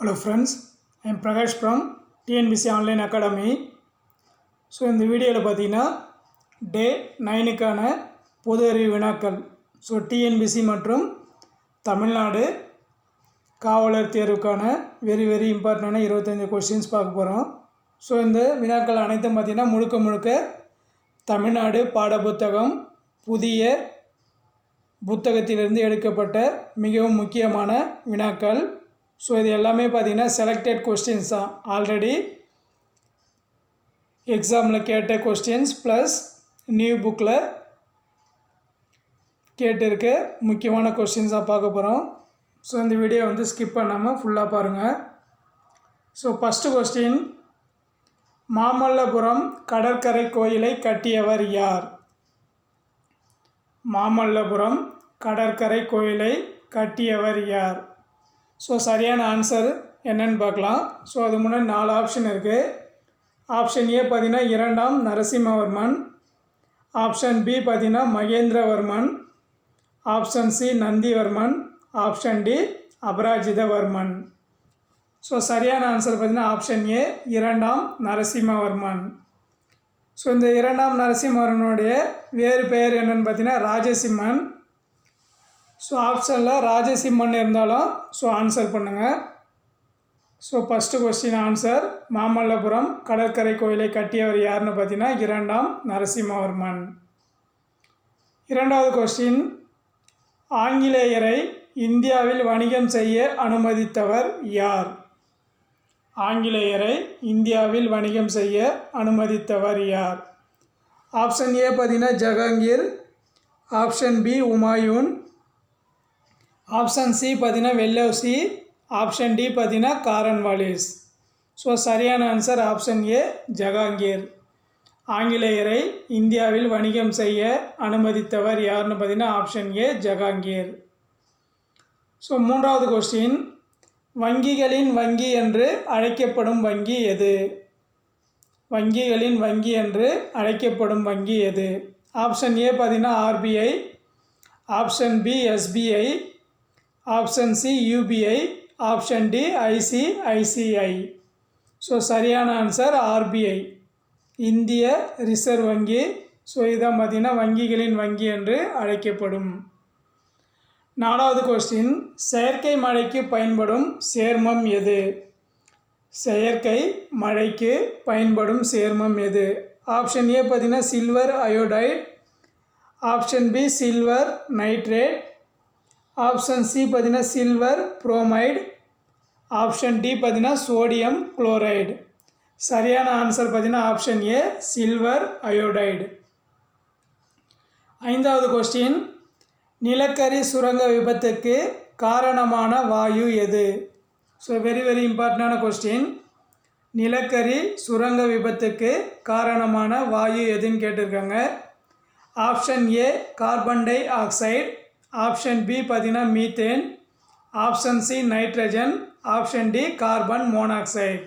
Hello friends I'm Prakash from TNPSC online academy so இந்த வீடியோவில் பார்த்தீங்கன்னா டே நைனுக்கான பொது அறிவு வினாக்கள் ஸோ டிஎன்பிசி மற்றும் தமிழ்நாடு காவலர் தேர்வுக்கான வெரி வெரி இம்பார்ட்டண்டான இருபத்தஞ்சி கொஸ்டின்ஸ் பார்க்க போகிறோம் ஸோ இந்த வினாக்கள் அனைத்தும் பார்த்திங்கன்னா முழுக்க முழுக்க தமிழ்நாடு பாடப்புத்தகம் புதிய புத்தகத்திலிருந்து எடுக்கப்பட்ட மிகவும் முக்கியமான வினாக்கள். ஸோ இது எல்லாமே பார்த்திங்கன்னா செலக்டட் கொஸ்டின்ஸ் தான். ஆல்ரெடி எக்ஸாமில் கேட்ட கொஸ்டின்ஸ் ப்ளஸ் நியூ புக்கில் கேட்டிருக்க முக்கியமான கொஸ்டின்ஸாக பார்க்க போகிறோம் ஸோ இந்த வீடியோ வந்து ஸ்கிப் பண்ணாமல் ஃபுல்லாக பாருங்கள் ஸோ ஃபஸ்ட்டு கொஸ்டின் மாமல்லபுரம் கடற்கரை கோயிலை கட்டியவர் யார்? மாமல்லபுரம் கடற்கரை கோயிலை கட்டியவர் யார்? ஸோ சரியான ஆன்சர் என்னன்னு பார்க்கலாம். ஸோ அது முன்னாடி நாலு ஆப்ஷன் இருக்குது ஆப்ஷன் ஏ பார்த்தீங்கன்னா இரண்டாம் நரசிம்மவர்மன். ஆப்ஷன் பி பார்த்தீங்கன்னா Mahendravarman. Option C Nandivarman. Option D Aparajitavarman. So சரியான ஆன்சர் பார்த்தீங்கன்னா ஆப்ஷன் ஏ இரண்டாம் நரசிம்மவர்மன். ஸோ இந்த இரண்டாம் நரசிம்மவர்மனுடைய வேறு பெயர் என்னென்னு பார்த்தீங்கன்னா ராஜசிம்மன். ஸோ ஆப்ஷனில் ராஜசிம்மன் இருந்தாலும் ஸோ ஆன்சர் பண்ணுங்கள் so first question answer Mamallapuram கடற்கரை கோயிலை கட்டியவர் யாருன்னு பார்த்தீங்கன்னா இரண்டாம் நரசிம்மவர்மன். இரண்டாவது கொஸ்டின் ஆங்கிலேயரை இந்தியாவில் வணிகம் செய்ய அனுமதித்தவர் யார்? ஆங்கிலேயரை இந்தியாவில் வணிகம் செய்ய அனுமதித்தவர் யார்? ஆப்ஷன் ஏ பார்த்தீங்கன்னா Jahangir. Option B Humayun. Option C பார்த்தீங்கன்னா வெல்லவ்சி ஆப்ஷன் டி பார்த்தீங்கன்னா காரன்வாலிஸ் ஸோ சரியான ஆன்சர் ஆப்ஷன் ஏ ஜஹாங்கீர் ஆங்கிலேயரை இந்தியாவில் வணிகம் செய்ய அனுமதித்தவர் யாருன்னு பார்த்தீங்கன்னா ஆப்ஷன் ஏ ஜஹாங்கீர் ஸோ மூன்றாவது கொஸ்டின் வங்கிகளின் வங்கி என்று அழைக்கப்படும் வங்கி எது? வங்கிகளின் வங்கி என்று அழைக்கப்படும் வங்கி எது? ஆப்ஷன் ஏ பார்த்தீங்கன்னா RBI option B SBI option C UPI. Option D ICICI so சரியான ஆன்சர் ஆர்பிஐ. இந்திய ரிசர்வ் வங்கி ஸோ இதான் பார்த்திங்கன்னா வங்கிகளின் வங்கி என்று அழைக்கப்படும். நாலாவது கொஸ்டின் செயற்கை மழைக்கு பயன்படும் சேர்மம் எது? செயற்கை மழைக்கு பயன்படும் சேர்மம் எது? ஆப்ஷன் ஏ பார்த்தீங்கன்னா silver iodide option B silver nitrate option C பார்த்தீங்கன்னா சில்வர் புரோமைடு. ஆப்ஷன் டி பார்த்தீங்கன்னா சோடியம் குளோரைடு. சரியான ஆன்சர் பார்த்தீங்கன்னா ஆப்ஷன் ஏ சில்வர் அயோடைடு. ஐந்தாவது கொஸ்டின் நிலக்கரி சுரங்க விபத்துக்கு காரணமான வாயு எது? ஸோ வெரி வெரி இம்பார்ட்டண்டான கொஸ்டின் நிலக்கரி சுரங்க விபத்துக்கு காரணமான வாயு எதுன்னு கேட்டிருக்காங்க. Option A carbon dioxide option B பார்த்திங்கன்னா methane option C nitrogen option D carbon monoxide.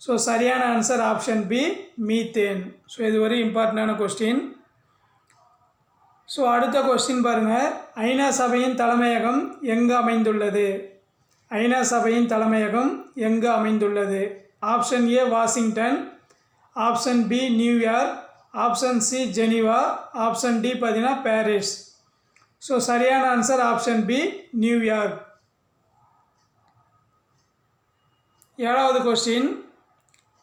So சரியான answer option B methane. So இது ஒரு இம்பார்ட்டண்டான கொஸ்டின் ஸோ அடுத்த கொஸ்டின் பாருங்கள் ஐநா சபையின் தலைமையகம் எங்கு அமைந்துள்ளது? ஐநா சபையின் தலைமையகம் எங்கு அமைந்துள்ளது? Option A Washington option B New York option C Geneva option D பார்த்தீங்கன்னா பாரிஸ் ஸோ சரியான answer option B New York ஏழாவது கொஸ்டின்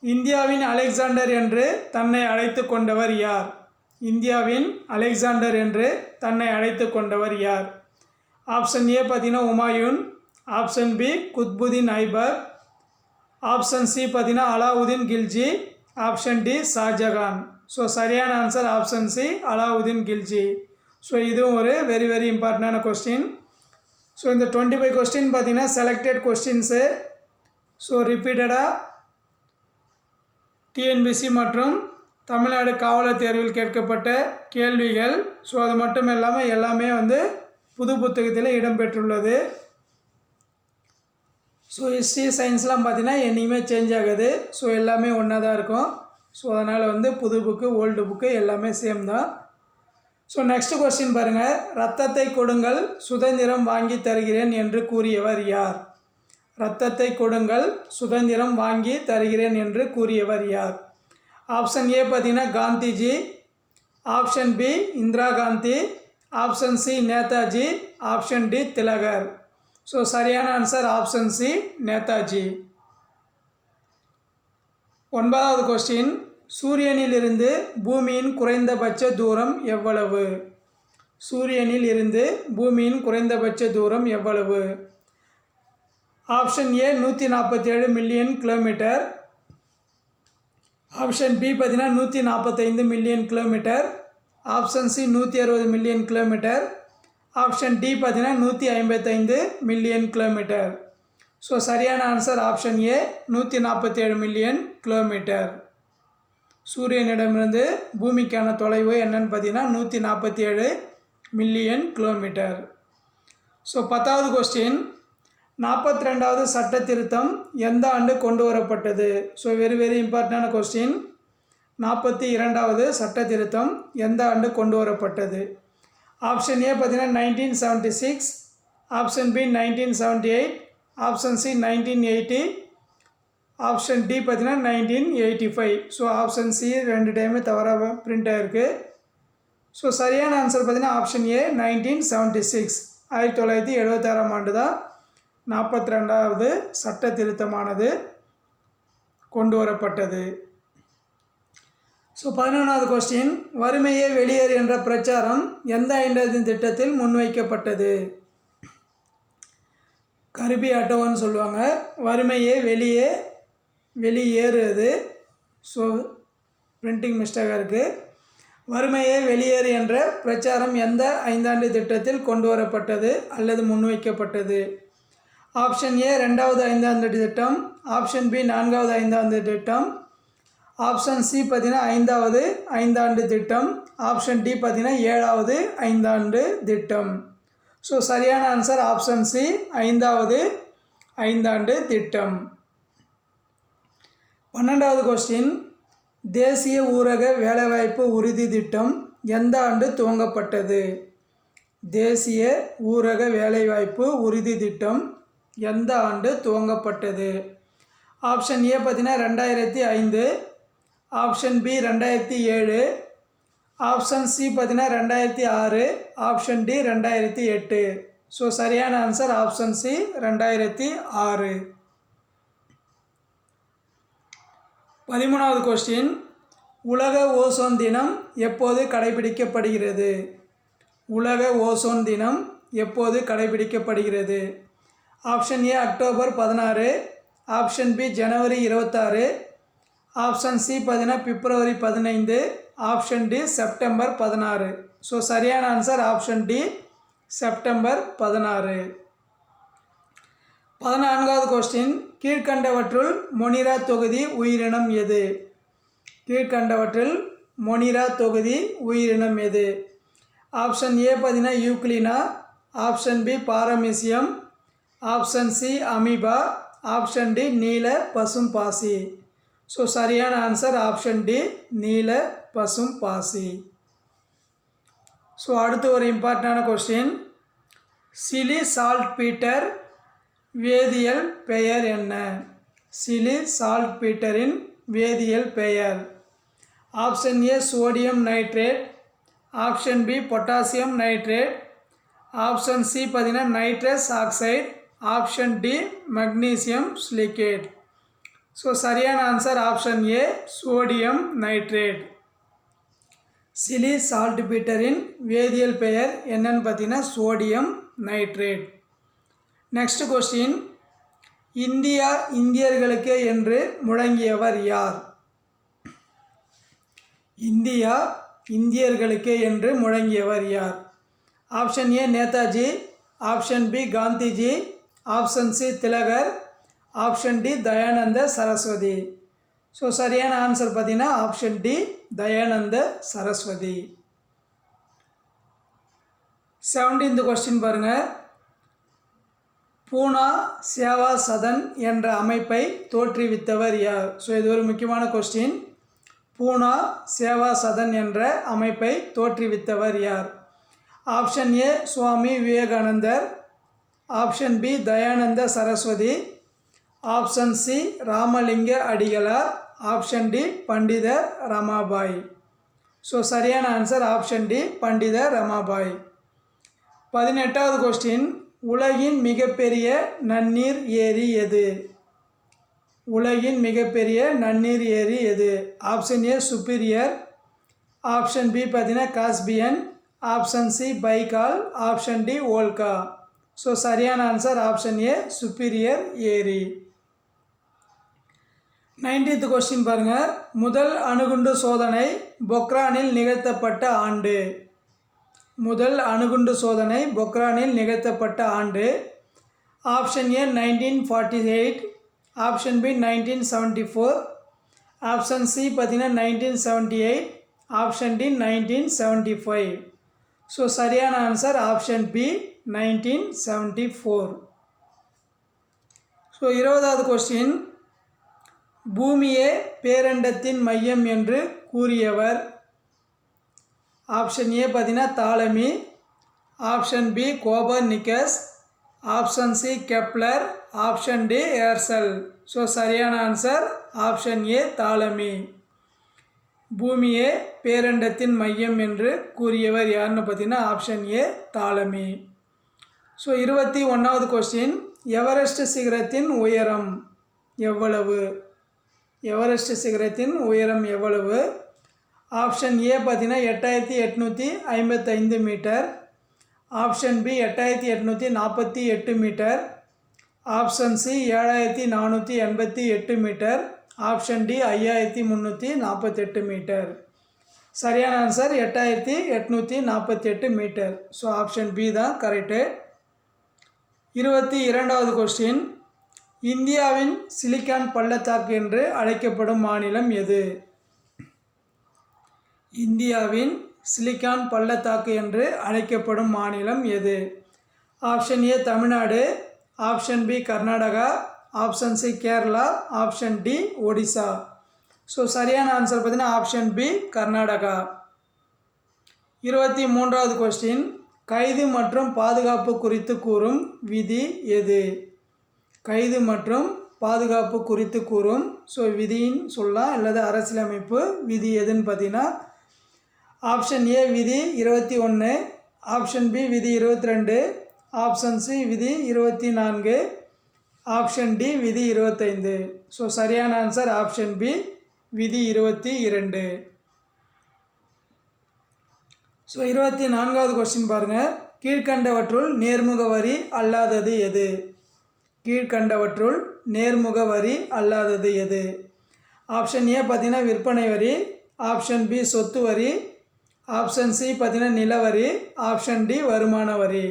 இந்தியாவின் அலெக்சாண்டர் என்று தன்னை அழைத்து கொண்டவர் யார்? இந்தியாவின் அலெக்சாண்டர் என்று தன்னை அழைத்து கொண்டவர் யார்? ஆப்ஷன் ஏ பார்த்தீங்கன்னா Humayun. Option B Qutbuddin Aibak option C பார்த்தீங்கன்னா Alauddin Khilji. Option D Shahjahan. So சரியான answer option C Alauddin Khilji. So இதுவும் ஒரு வெரி வெரி இம்பார்ட்டண்டான கொஸ்டின் ஸோ இந்த டுவெண்ட்டி ஃபைவ் கொஸ்டின் பார்த்தீங்கன்னா செலக்டட் கொஸ்டின்ஸு ஸோ ரிப்பீட்டடாக TNPSC மற்றும் தமிழ்நாடு காவலர் தேர்வில் கேட்கப்பட்ட கேள்விகள். ஸோ அது மட்டும் இல்லாமல் எல்லாமே வந்து புது புத்தகத்தில் இடம்பெற்றுள்ளது. ஸோ ஹிஸ்ட்ரி சயின்ஸ்லாம் பார்த்தீங்கன்னா என்றைக்குமே சேஞ்ச் ஆகுது. ஸோ எல்லாமே ஒன்றா தான் இருக்கும். ஸோ அதனால் வந்து புது புக்கு ஓல்டு புக்கு எல்லாமே சேம் தான். ஸோ நெக்ஸ்ட் கொஸ்டின் பாருங்கள் ரத்தத்தை கொடுங்கள் சுதந்திரம் வாங்கி தருகிறேன் என்று கூறியவர் யார்? ரத்தத்தை கொடுங்கள் சுதந்திரம் வாங்கி தருகிறேன் என்று கூறியவர் யார்? ஆப்ஷன் ஏ பார்த்தீங்கன்னா Gandhiji. Option B Indira Gandhi. Option C Netaji. Option D Tilak. So சரியான ஆன்சர் ஆப்ஷன் சி நேதாஜி. ஒன்பதாவது கொஸ்டின் சூரியனிலிருந்து பூமியின் குறைந்தபட்ச தூரம் எவ்வளவு? சூரியனில் இருந்து பூமியின் குறைந்தபட்ச தூரம் எவ்வளவு? ஆப்ஷன் ஏ நூற்றி நாற்பத்தேழு மில்லியன் கிலோமீட்டர். ஆப்ஷன் பி பார்த்தீங்கன்னா நூற்றி நாற்பத்தைந்து மில்லியன் கிலோமீட்டர். ஆப்ஷன் சி நூற்றி அறுபது மில்லியன் கிலோமீட்டர். ஆப்ஷன் டி பார்த்தீங்கன்னா நூற்றி ஐம்பத்தைந்து மில்லியன் கிலோமீட்டர். ஸோ சரியான ஆன்சர் ஆப்ஷன் ஏ நூற்றி நாற்பத்தேழு மில்லியன் கிலோமீட்டர். சூரியனிடமிருந்து பூமிக்கான தொலைவு என்னன்னு பார்த்தீங்கன்னா நூற்றி நாற்பத்தி ஏழு மில்லியன் கிலோமீட்டர். ஸோ பத்தாவது கொஸ்டின் நாற்பத்தி ரெண்டாவது சட்ட திருத்தம் எந்த ஆண்டு கொண்டு வரப்பட்டது? ஸோ வெரி வெரி இம்பார்ட்டண்டான கொஸ்டின் நாற்பத்தி இரண்டாவது சட்ட திருத்தம் எந்த ஆண்டு கொண்டு வரப்பட்டது? ஆப்ஷன் ஏ பார்த்தீங்கன்னா nineteen seventy six option B nineteen seventy eight option C nineteen eighty option D பார்த்தீங்கன்னா nineteen eighty five. So option C ரெண்டு டைமே தவறாக பிரிண்ட் ஆகிருக்கு ஸோ சரியான ஆன்சர் பார்த்தீங்கன்னா option A nineteen seventy six. ஆயிரத்தி தொள்ளாயிரத்தி எழுபத்தாறாம் ஆண்டு தான் நாற்பத்தி ரெண்டாவது சட்ட திருத்தமானது கொண்டு வரப்பட்டது. ஸோ பதினொன்றாவது கொஸ்டின் வறுமையே வெளியேறு என்ற பிரச்சாரம் எந்த ஐந்தாவது திட்டத்தில் முன்வைக்கப்பட்டது? கருபி அட்டவன்னு சொல்லுவாங்க. வறுமையே வெளியே வெளியேறுது. ஸோ பிரிண்டிங் மிஸ்டேக்காக இருக்குது வறுமையே வெளியேறு என்ற பிரச்சாரம் எந்த ஐந்தாண்டு திட்டத்தில் கொண்டு வரப்பட்டது அல்லது முன்வைக்கப்பட்டது? ஆப்ஷன் ஏ ரெண்டாவது ஐந்தாண்டு திட்டம். ஆப்ஷன் பி நான்காவது ஐந்தாண்டு திட்டம். ஆப்ஷன் சி பார்த்தீங்கன்னா ஐந்தாவது ஐந்தாண்டு திட்டம். ஆப்ஷன் டி பார்த்தீங்கன்னா ஏழாவது ஐந்தாண்டு திட்டம். ஸோ சரியான ஆன்சர் ஆப்ஷன் சி ஐந்தாவது ஐந்தாண்டு திட்டம். பன்னெண்டாவது கொஸ்டின் தேசிய ஊரக வேலைவாய்ப்பு உறுதி திட்டம் எந்த ஆண்டு துவங்கப்பட்டது? தேசிய ஊரக வேலைவாய்ப்பு உறுதி திட்டம் எந்த ஆண்டு துவங்கப்பட்டது? ஆப்ஷன் ஏ பார்த்தீங்கன்னா ரெண்டாயிரத்தி ஐந்து ஆப்ஷன் பி ரெண்டாயிரத்தி ஏழு ஆப்ஷன் சி பார்த்தீங்கன்னா ரெண்டாயிரத்தி ஆறு ஆப்ஷன் டி ரெண்டாயிரத்தி எட்டு. ஸோ சரியான ஆன்சர் ஆப்ஷன் சி ரெண்டாயிரத்தி ஆறு. பதிமூணாவது கொஸ்டின் உலக ஓசோன் தினம் எப்போது கடைபிடிக்கப்படுகிறது? உலக ஓசோன் தினம் எப்போது கடைபிடிக்கப்படுகிறது? ஆப்ஷன் ஏ அக்டோபர் பதினாறு. ஆப்ஷன் பி ஜனவரி இருபத்தாறு. ஆப்ஷன் சி பார்த்தீங்கன்னா பிப்ரவரி பதினைந்து. ஆப்ஷன் டி செப்டம்பர் பதினாறு. ஸோ சரியான ஆன்சர் ஆப்ஷன் டி செப்டம்பர் பதினாறு. பதினான்காவது கொஸ்டின் கீழ்கண்டவற்றுள் மொனிரா தொகுதி உயிரினம் எது? கீழ்கண்டவற்றில் மொனிரா தொகுதி உயிரினம் எது? ஆப்ஷன் ஏ பார்த்தீங்கன்னா euglena option B paramecium option C amoeba option D நீல பசும் பாசி. ஸோ சரியான ஆன்சர் ஆப்ஷன் டி நீல பசும் பாசி. ஸோ அடுத்து ஒரு இம்பார்ட்டண்டான கொஸ்டின் சிலி சால்ட் பீட்டர் வேதியியல் பெயர் என்ன? சிலி சால்ட் பீட்டரின் வேதியியல் பெயர். Option A sodium nitrate. Option B potassium nitrate. Option C பார்த்தீங்கன்னா nitrous oxide. Option D magnesium silicate. So சரியான answer option A sodium nitrate. Chile salt பீட்டரின் வேதியியல் பெயர் என்னன்னு பார்த்தீங்கன்னா sodium nitrate. Next question India இந்தியர்களுக்கே என்று முழங்கியவர் யார்? இந்தியா இந்தியர்களுக்கே என்று முழங்கியவர் யார்? Option A Netaji. Option B Gandhiji. Option C Tilak. Option D Dayananda Saraswati. So சரியான ஆன்சர் பார்த்தீங்கன்னா option D Dayananda Saraswati. Seventeenth question பாருங்கள் பூனா சேவா சதன் என்ற அமைப்பை தோற்றுவித்தவர் யார்? ஸோ இது ஒரு முக்கியமான கொஸ்டின் பூனா சேவா சதன் என்ற அமைப்பை தோற்றுவித்தவர் யார்? Option A Swami Vivekanandar. Option B Dayananda Saraswati. Option C Ramalinga Adigalar. Option D பண்டிதர் ரமாபாய். ஸோ சரியான ஆன்சர் ஆப்ஷன் டி பண்டிதர் ரமாபாய். பதினெட்டாவது கொஸ்டின் உலகின் மிகப்பெரிய நன்னீர் ஏரி எது? உலகின் மிகப்பெரிய நன்னீர் ஏரி எது? Option A Superior option B பார்த்தீங்கன்னா Caspian option C Baikal option D Volga so சரியான ஆன்சர் ஆப்ஷன் ஏ சுப்பீரியர் ஏரி. நைன்டீன்த் கொஸ்டின் பாருங்கள் முதல் அணுகுண்டு சோதனை பொக்ரானில் நிகழ்த்தப்பட்ட ஆண்டு. முதல் அணுகுண்டு சோதனை பொக்ரானில் நிகழ்த்தப்பட்ட ஆண்டு. Option A nineteen forty eight option B nineteen seventy four option C பார்த்தீங்கன்னா nineteen seventy eight option D nineteen seventy five so சரியான answer option B nineteen seventy four so இருபதாவது கொஸ்டின் பூமியே பேரண்டத்தின் மையம் என்று கூறியவர். ஆப்ஷன் ஏ பார்த்தீங்கன்னா Ptolemy option B Copernicus option C Kepler option D Herschel. So சரியான ஆன்சர் ஆப்ஷன் ஏ தாலமி பூமியே பேரண்டத்தின் மையம் என்று கூறியவர் யாருன்னு பார்த்தீங்கன்னா ஆப்ஷன் ஏ தாலமி ஸோ இருபத்தி ஒன்றாவது கொஸ்டின் எவரெஸ்ட் சிகரத்தின் உயரம் எவ்வளவு? எவரெஸ்ட் சிகரத்தின் உயரம் எவ்வளவு? ஆப்ஷன் ஏ பார்த்திங்கன்னா எட்டாயிரத்தி எட்நூற்றி ஐம்பத்தைந்து மீட்டர். ஆப்ஷன் பி எட்டாயிரத்தி எட்நூற்றி நாற்பத்தி எட்டு மீட்டர். ஆப்ஷன் சி ஏழாயிரத்தி நானூற்றி எண்பத்தி எட்டு மீட்டர். ஆப்ஷன் டி ஐயாயிரத்தி முந்நூற்றி நாற்பத்தெட்டு மீட்டர். சரியான ஆன்சர் எட்டாயிரத்தி எட்நூற்றி நாற்பத்தெட்டு மீட்டர். ஸோ ஆப்ஷன் பி தான் கரெக்டு இருபத்தி இரண்டாவது கொஸ்டின் இந்தியாவின் சிலிக்கான் பள்ளத்தாக்கு என்று அழைக்கப்படும் மாநிலம் எது? இந்தியாவின் சிலிக்கான் பள்ளத்தாக்கு என்று அழைக்கப்படும் மாநிலம் எது? Option A Tamil Nadu. Option B Karnataka. Option C Kerala. Option D Odisha. So சரியான ஆன்சர் பார்த்தீங்கன்னா ஆப்ஷன் பி கர்நாடகா. இருபத்தி மூன்றாவது கொஸ்டின் கைது மற்றும் பாதுகாப்பு குறித்து கூறும் விதி எது? கைது மற்றும் பாதுகாப்பு குறித்து கூறும் ஸோ விதியின் சொல்லலாம் அல்லது அரசியலமைப்பு விதி எதுன்னு பார்த்தீங்கன்னா ஆப்ஷன் ஏ விதி இருபத்தி ஒன்று ஆப்ஷன் பி விதி இருபத்தி ரெண்டு ஆப்ஷன் சி விதி இருபத்தி நான்கு ஆப்ஷன் டி விதி இருபத்தைந்து. ஸோ சரியான ஆன்சர் ஆப்ஷன் பி விதி இருபத்தி இரண்டு. ஸோ இருபத்தி நான்காவது கொஸ்டின் பாருங்கள் கீழ்கண்டவற்றுள் நேர்முக வரி அல்லாதது எது? கீழ்கண்டவற்றுள் நேர்முக வரி அல்லாதது எது? ஆப்ஷன் ஏ பார்த்தீங்கன்னா விற்பனை வரி ஆப்ஷன் பி சொத்து வரி ஆப்ஷன் சி பார்த்தீங்கன்னா நிலவரி ஆப்ஷன் டி வருமான வரி.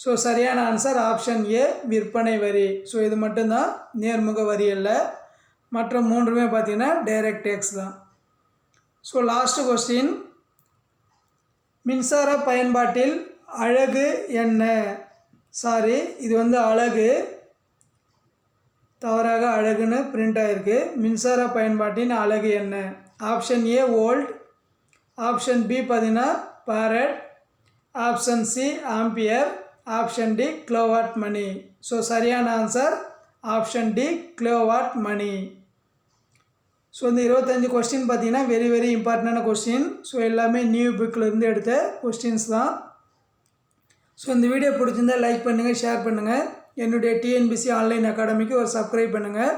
ஸோ சரியான ஆன்சர் ஆப்ஷன் ஏ விற்பனை வரி. ஸோ இது மட்டும்தான் நேர்முக வரி இல்லை மற்ற மூன்றுமே பார்த்தீங்கன்னா டைரக்ட் டேக்ஸ் தான். ஸோ லாஸ்ட் கொஸ்டின் மின்சார பயன்பாட்டில் அழகு என்ன? சாரி இது வந்து அழகு. தவறாக அழகுன்னு பிரிண்ட் ஆகிருக்கு மின்சார பயன்பாட்டின் அழகு என்ன? Option A volt option B பார்த்தீங்கன்னா farad option C ampere option D kilowatt மணி. ஸோ சரியான ஆன்சர் ஆப்ஷன் டி கிலோவாட் மணி. ஸோ இந்த இருபத்தஞ்சி கொஸ்டின் பார்த்தீங்கன்னா வெரி வெரி இம்பார்ட்டண்டான கொஸ்டின் ஸோ எல்லாமே நியூ புக்கில் எடுத்த கொஸ்டின்ஸ் தான். ஸோ இந்த வீடியோ பிடிச்சிருந்தால் லைக் பண்ணுங்கள் ஷேர் பண்ணுங்கள் என்னுடைய டிஎன்பிசி ஆன்லைன் அகாடமிக்கு ஒரு சப்ஸ்கிரைப் பண்ணுங்கள்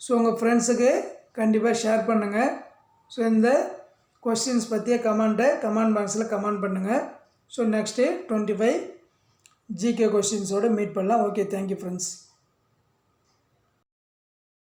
ஸோ உங்கள் ஃப்ரெண்ட்ஸுக்கு கண்டிப்பாக ஷேர் பண்ணுங்கள் ஸோ இந்த கொஸ்டின்ஸ் பற்றிய கமெண்ட்டை கமெண்ட் பாக்ஸில் கமெண்ட் பண்ணுங்கள் so next twenty five GK கொஸ்டின்ஸோடு meet பண்ணலாம். Okay thank you friends